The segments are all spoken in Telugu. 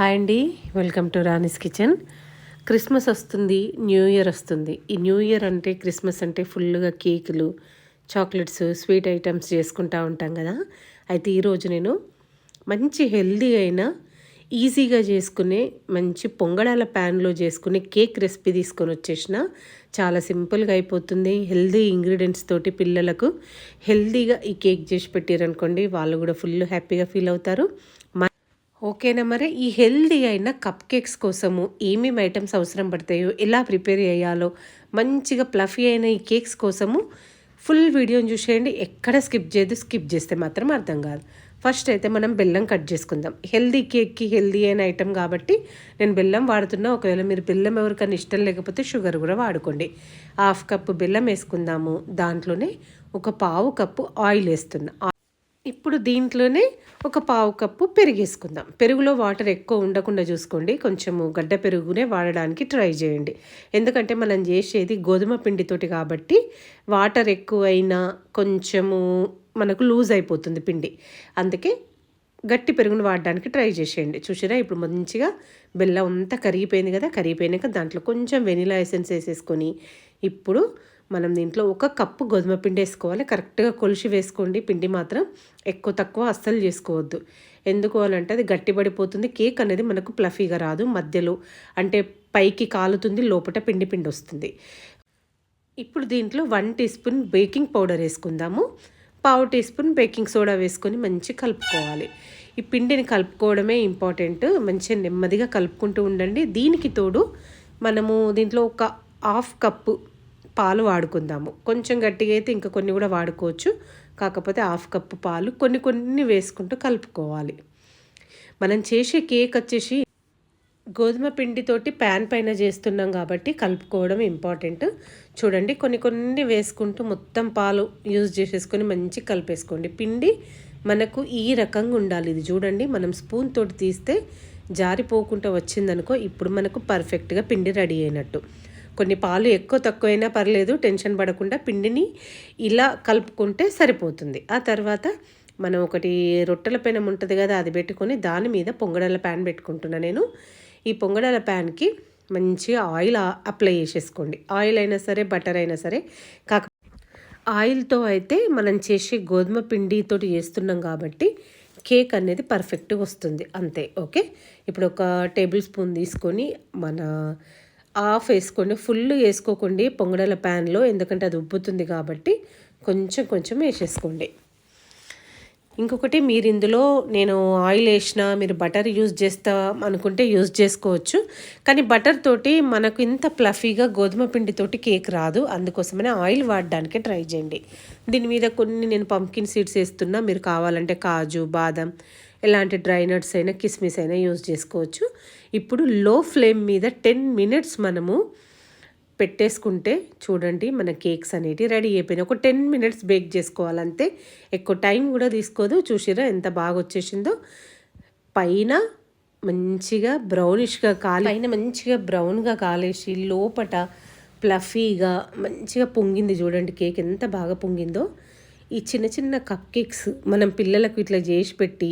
హాయ్ అండి. Welcome to Rani's kitchen. Christmas వస్తుంది న్యూ ఇయర్ వస్తుంది. ఈ న్యూ ఇయర్ అంటే క్రిస్మస్ అంటే ఫుల్గా కేకులు చాక్లెట్స్ స్వీట్ ఐటమ్స్ చేసుకుంటూ ఉంటాం కదా. అయితే ఈరోజు నేను మంచి హెల్దీ అయిన ఈజీగా చేసుకునే మంచి పొంగడాల ప్యాన్లో చేసుకునే కేక్ రెసిపీ తీసుకొని వచ్చేసిన. చాలా సింపుల్గా అయిపోతుంది. హెల్దీ ఇంగ్రీడియంట్స్ తోటి పిల్లలకు హెల్దీగా ఈ కేక్ చేసి పెట్టారనుకోండి వాళ్ళు కూడా ఫుల్ హ్యాపీగా ఫీల్ అవుతారు. ఓకేనా మరి? ఈ హెల్దీ అయిన కప్ కేక్స్ కోసము ఏమేమి ఐటమ్స్ అవసరం పడతాయో ఎలా ప్రిపేర్ చేయాలో మంచిగా ప్లఫీ అయిన ఈ కేక్స్ కోసము ఫుల్ వీడియోని చూసేయండి. ఎక్కడ స్కిప్ చేయదు స్కిప్ చేస్తే మాత్రం అర్థం కాదు. ఫస్ట్ అయితే మనం బెల్లం కట్ చేసుకుందాం. హెల్దీ కేక్కి హెల్దీ అయిన ఐటెం కాబట్టి నేను బెల్లం వాడుతున్నా. ఒకవేళ మీరు బెల్లం ఎవరికైనా ఇష్టం లేకపోతే షుగర్ కూడా వాడుకోండి. హాఫ్ కప్పు బెల్లం వేసుకుందాము. దాంట్లోనే ఒక పావు కప్పు ఆయిల్ వేస్తున్నా. ఇప్పుడు దీంట్లోనే ఒక పావు కప్పు పెరిగేసుకుందాం. పెరుగులో వాటర్ ఎక్కువ ఉండకుండా చూసుకోండి. కొంచెము గడ్డ పెరుగునే వాడడానికి ట్రై చేయండి. ఎందుకంటే మనం చేసేది గోధుమ పిండితోటి కాబట్టి వాటర్ ఎక్కువైనా కొంచెము మనకు లూజ్ అయిపోతుంది పిండి. అందుకే గట్టి పెరుగును వాడడానికి ట్రై చేసేయండి. చూసారా? ఇప్పుడు మంచిగా బెల్లం అంతా కరిగిపోయింది కదా? కరిగిపోయినాక దాంట్లో కొంచెం వెనిలా ఎసెన్స్ వేసేసుకొని ఇప్పుడు మనం దీంట్లో ఒక కప్పు గోధుమ పిండి వేసుకోవాలి. కరెక్ట్గా కొలిసి వేసుకోండి. పిండి మాత్రం ఎక్కువ తక్కువ అస్సలు చేసుకోవద్దు. ఎందుకు అంటే అది గట్టిపడిపోతుంది. కేక్ అనేది మనకు ప్లఫీగా రాదు. మధ్యలో అంటే పైకి కాలుతుంది. లోపల పిండి పిండి వస్తుంది. ఇప్పుడు దీంట్లో one teaspoon baking powder వేసుకుందాము. పావు టీ స్పూన్ బేకింగ్ సోడా వేసుకొని మంచి కలుపుకోవాలి. ఈ పిండిని కలుపుకోవడమే ఇంపార్టెంట్. మంచిగా నెమ్మదిగా కలుపుకుంటూ ఉండండి. దీనికి తోడు మనము దీంట్లో ఒక హాఫ్ కప్పు పాలు వాడుకుందాము. కొంచెం గట్టిగా అయితే ఇంకా కొన్ని కూడా వాడుకోవచ్చు. కాకపోతే హాఫ్ కప్పు పాలు కొన్ని కొన్ని వేసుకుంటూ కలుపుకోవాలి. మనం చేసే కేక్ వచ్చేసి గోధుమ పిండితోటి ప్యాన్ పైన చేస్తున్నాం కాబట్టి కలుపుకోవడం ఇంపార్టెంట్. చూడండి కొన్ని కొన్ని వేసుకుంటూ మొత్తం పాలు యూజ్ చేసేసుకొని మంచి కలిపేసుకోండి. పిండి మనకు ఈ రకంగా ఉండాలి. ఇది చూడండి మనం స్పూన్ తోటి తీస్తే జారిపోకుండా వచ్చిందనుకో ఇప్పుడు మనకు పర్ఫెక్ట్గా పిండి రెడీ అయినట్టు. కొన్ని పాలు ఎక్కువ తక్కువైనా పర్లేదు టెన్షన్ పడకుండా పిండిని ఇలా కలుపుకుంటే సరిపోతుంది. ఆ తర్వాత మనం ఒకటి రొట్టెల పెనం ఉంటుంది కదా అది పెట్టుకొని దాని మీద పొంగడాల ప్యాన్ పెట్టుకుంటున్నా నేను. ఈ పొంగడాల ప్యాన్కి మంచిగా ఆయిల్ అప్లై చేసేసుకోండి. ఆయిల్ అయినా సరే బటర్ అయినా సరే కాక ఆయిల్తో అయితే మనం చేసే గోధుమ పిండితో చేస్తున్నాం కాబట్టి కేక్ అనేది పర్ఫెక్ట్గా వస్తుంది. అంతే ఓకే? ఇప్పుడు ఒక టేబుల్ స్పూన్ తీసుకొని మన ఆఫ్ వేసుకోండి ఫుల్ వేసుకోకండి పొంగడల ప్యాన్లో ఎందుకంటే అది ఉబ్బుతుంది కాబట్టి కొంచెం కొంచెం వేసేసుకోండి. ఇంకొకటి మీరు ఇందులో నేను ఆయిల్ వేసిన మీరు బటర్ యూజ్ చేస్తా అనుకుంటే యూజ్ చేసుకోవచ్చు. కానీ బటర్ తోటి మనకు ఇంత ప్లఫీగా గోధుమ పిండితోటి కేక్ రాదు. అందుకోసమనే ఆయిల్ వాడడానికి ట్రై చేయండి. దీని మీద కొన్ని నేను పంకిన్ సీడ్స్ వేస్తున్నా మీరు కావాలంటే కాజు బాదం ఎలాంటి డ్రై నట్స్ అయినా కిస్మిస్ అయినా యూజ్ చేసుకోవచ్చు. ఇప్పుడు లో ఫ్లేమ్ మీద టెన్ మినిట్స్ మనము పెట్టేసుకుంటే చూడండి మన కేక్స్ అనేటివి రెడీ అయిపోయినాయి. ఒక టెన్ మినిట్స్ బేక్ చేసుకోవాలంతే. ఎక్కువ టైం కూడా తీసుకోదు. చూసిరా ఎంత బాగా వచ్చేసిందో. పైన మంచిగా బ్రౌనిష్గా కాలి పైన మంచిగా బ్రౌన్గా కాలేసి లోపట ప్లఫీగా మంచిగా పొంగింది చూడండి కేక్. ఎంత బాగా పొంగిందో. ఈ చిన్న చిన్న కప్ కేక్స్ మనం పిల్లలకు ఇట్లా చేసి పెట్టి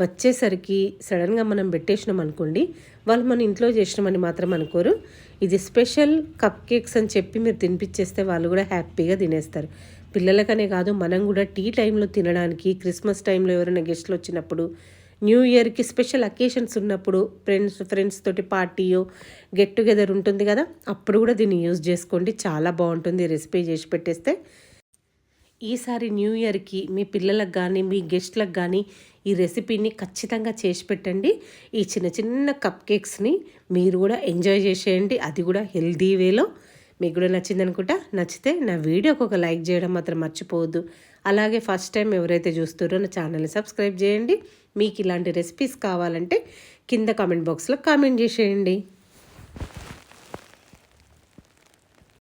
వచ్చేసరికి సడన్గా మనం పెట్టేసినాం అనుకోండి వాళ్ళు మన ఇంట్లో చేసినామని మాత్రం అనుకోరు. ఇది స్పెషల్ కప్ కేక్స్ అని చెప్పి మీరు తినిపించేస్తే వాళ్ళు కూడా హ్యాపీగా తినేస్తారు. పిల్లలకనే కాదు మనం కూడా టీ టైంలో తినడానికి క్రిస్మస్ టైంలో ఎవరైనా గెస్ట్లు వచ్చినప్పుడు న్యూ ఇయర్కి స్పెషల్ అకేషన్స్ ఉన్నప్పుడు ఫ్రెండ్స్ ఫ్రెండ్స్ తోటి పార్టీయో గెట్ టుగెదర్ ఉంటుంది కదా అప్పుడు కూడా దీన్ని యూజ్ చేసుకోండి. చాలా బాగుంటుంది రెసిపీ చేసి పెట్టేస్తే. ఈసారి న్యూ ఇయర్కి మీ పిల్లలకు కానీ మీ గెస్ట్లకు కానీ ఈ రెసిపీని ఖచ్చితంగా చేసి పెట్టండి. ఈ చిన్న చిన్న కప్ కేక్స్ని మీరు కూడా ఎంజాయ్ చేసేయండి. అది కూడా హెల్దీ వేలో. మీకు కూడా నచ్చింది అనుకుంటా. నచ్చితే నా వీడియోకి ఒక లైక్ చేయడం మాత్రం మర్చిపోవద్దు. అలాగే ఫస్ట్ టైం ఎవరైతే చూస్తారో నా ఛానల్ని సబ్స్క్రైబ్ చేయండి. మీకు ఇలాంటి రెసిపీస్ కావాలంటే కింద కామెంట్ బాక్స్లో కామెంట్ చేసేయండి.